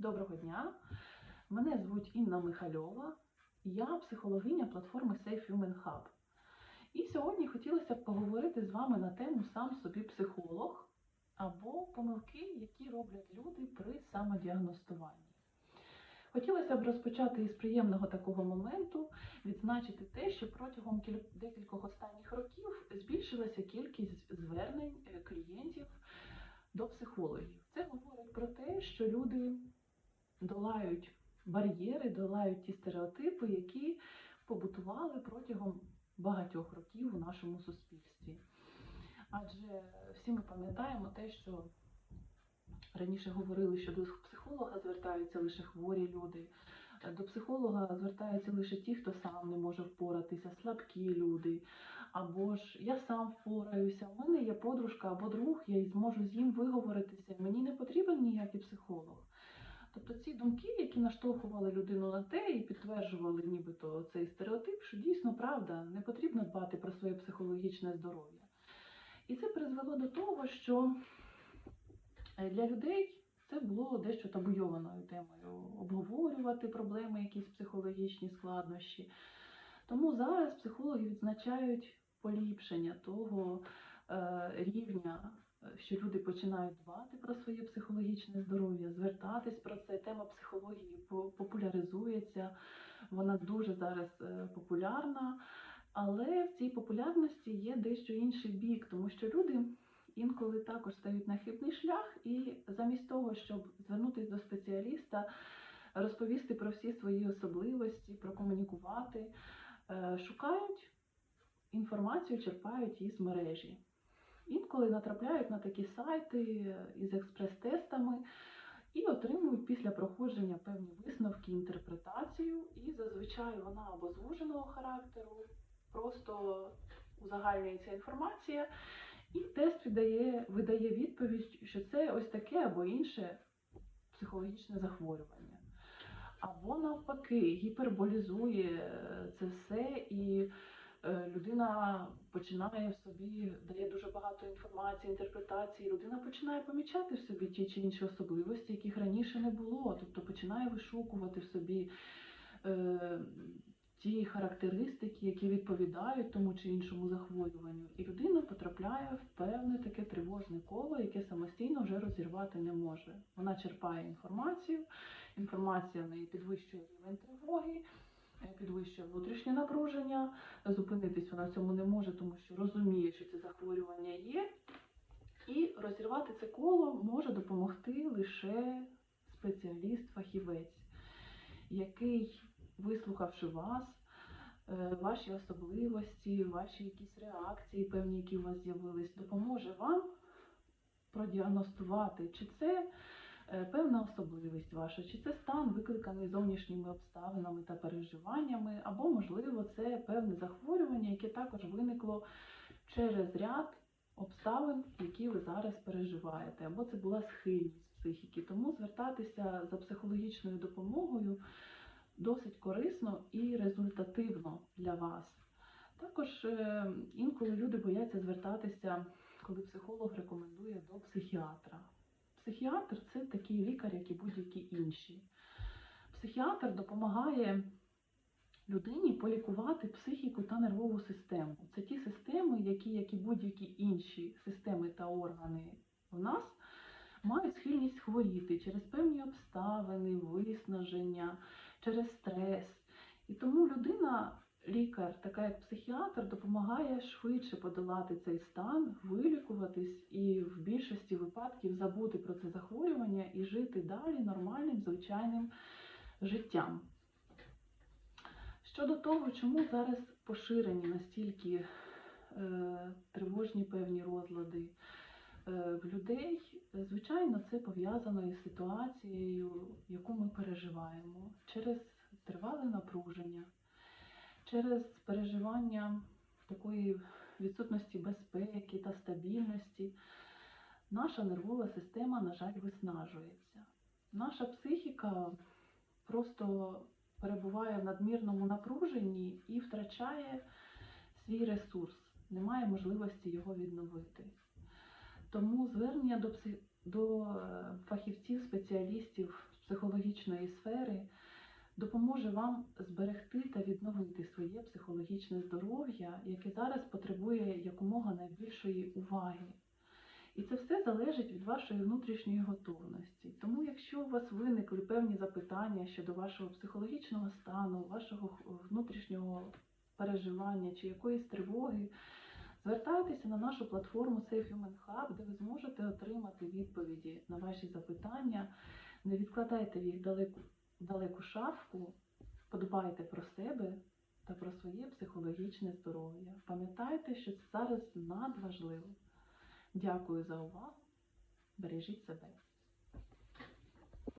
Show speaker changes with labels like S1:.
S1: Доброго дня. Мене звуть Інна Михальова. Я психологиня платформи Safe Human Hub. І сьогодні хотілося б поговорити з вами на тему сам собі психолог або помилки, які роблять люди при самодіагностуванні. Хотілося б розпочати із приємного такого моменту, відзначити те, що протягом декількох останніх років збільшилася кількість звернень е, клієнтів до психологів. Це говорить про те, що люди долають бар'єри, долають ті стереотипи, які побутували протягом багатьох років у нашому суспільстві. Адже всі ми пам'ятаємо те, що раніше говорили, що до психолога звертаються лише хворі люди. До психолога звертаються лише ті, хто сам не може впоратися, слабкі люди. Або ж я сам впораюся, в мене є подружка або друг, я зможу з ним виговоритися. Мені не потрібен ніякий психолог. Тобто ці думки, які наштовхували людину на те і підтверджували нібито цей стереотип, що дійсно правда, не потрібно дбати про своє психологічне здоров'я. І це призвело до того, що е, для людей це було дещо табуйованою темою обговорювати проблеми, якісь психологічні складнощі. Тому зараз психологи відзначають поліпшення того рівня, е, що люди починають дбати про своє психологічне здоров'я, звертатись про це. Тема психології популяризується, вона дуже зараз е, популярна. Але в цій популярності є дещо інший бік, тому що люди інколи також стають на хибний шлях, і замість того, щоб звернутися до спеціаліста, розповісти про всі свої особливості, прокомунікувати, е, шукають інформацію, черпають її з мережі. Інколи натрапляють на такі сайти із експрес-тестами і отримують після проходження певні висновки, інтерпретацію, і зазвичай вона або звуженого характеру, просто узагальнюється інформація, і тест видає, видає відповідь, що це ось таке або інше психологічне захворювання. Або навпаки, гіперболізує е, це все, і е, людина починає в собі, дає дуже багато інформації, інтерпретації. Людина починає помічати в собі ті чи інші особливості, яких раніше не було. Тобто починає вишукувати в собі е, ті характеристики, які відповідають тому чи іншому захворюванню. І людина потрапляє в певне таке тривожне коло, яке самостійно вже розірвати не може. Вона черпає інформацію, інформація в неї підвищує рівень тривоги, е, підвищує внутрішнє напруження. Зупинитись вона в цьому не може, тому що розуміє, що це захворювання є. І розірвати це коло може допомогти лише спеціаліст-фахівець, який, вислухавши вас, е, ваші особливості, ваші якісь реакції, певні, які у вас з'явились, допоможе вам продіагностувати, чи це певна особливість ваша, чи це стан викликаний зовнішніми обставинами та переживаннями, або, можливо, це певне захворювання, яке також виникло через ряд обставин, які ви зараз переживаєте, або це була схильність психіки. Тому звертатися за психологічною допомогою досить корисно і результативно для вас. Також е, інколи люди бояться звертатися, коли психолог рекомендує до психіатра. Психіатр це такий лікар, як і будь-які інші. Психіатр допомагає людині полікувати психіку та нервову систему. Це ті системи, які, як і будь-які інші системи та органи в нас, мають схильність хворіти через певні обставини, виснаження, через стрес. І тому людина, лікар, така як психіатр, допомагає швидше подолати цей стан, вилікуватись і в більшості випадків забути про це захворювання і жити далі нормальним, звичайним життям. Щодо того, чому зараз поширені настільки е, тривожні певні розлади е, в людей, звичайно, це пов'язано із ситуацією, яку ми переживаємо, через тривале напруження, через переживання такої відсутності безпеки та стабільності. Наша нервова система, на жаль, виснажується. Наша психіка просто перебуває в надмірному напруженні і втрачає свій ресурс, немає можливості його відновити. Тому звернення до, пси- до е, фахівців, спеціалістів психологічної сфери допоможе вам зберегти та відновити своє психологічне здоров'я, яке зараз потребує якомога найбільшої уваги. І це все залежить від вашої внутрішньої готовності. Тому, якщо у вас виникли певні запитання щодо вашого психологічного стану, вашого внутрішнього переживання чи якоїсь тривоги, звертайтеся на нашу платформу Safe Human Hub, де ви зможете отримати відповіді на ваші запитання. Не відкладайте їх далеку, в далеку шафку, подбайте про себе та про своє психологічне здоров'я. Пам'ятайте, що це зараз надважливо. Дякую за увагу. Бережіть себе.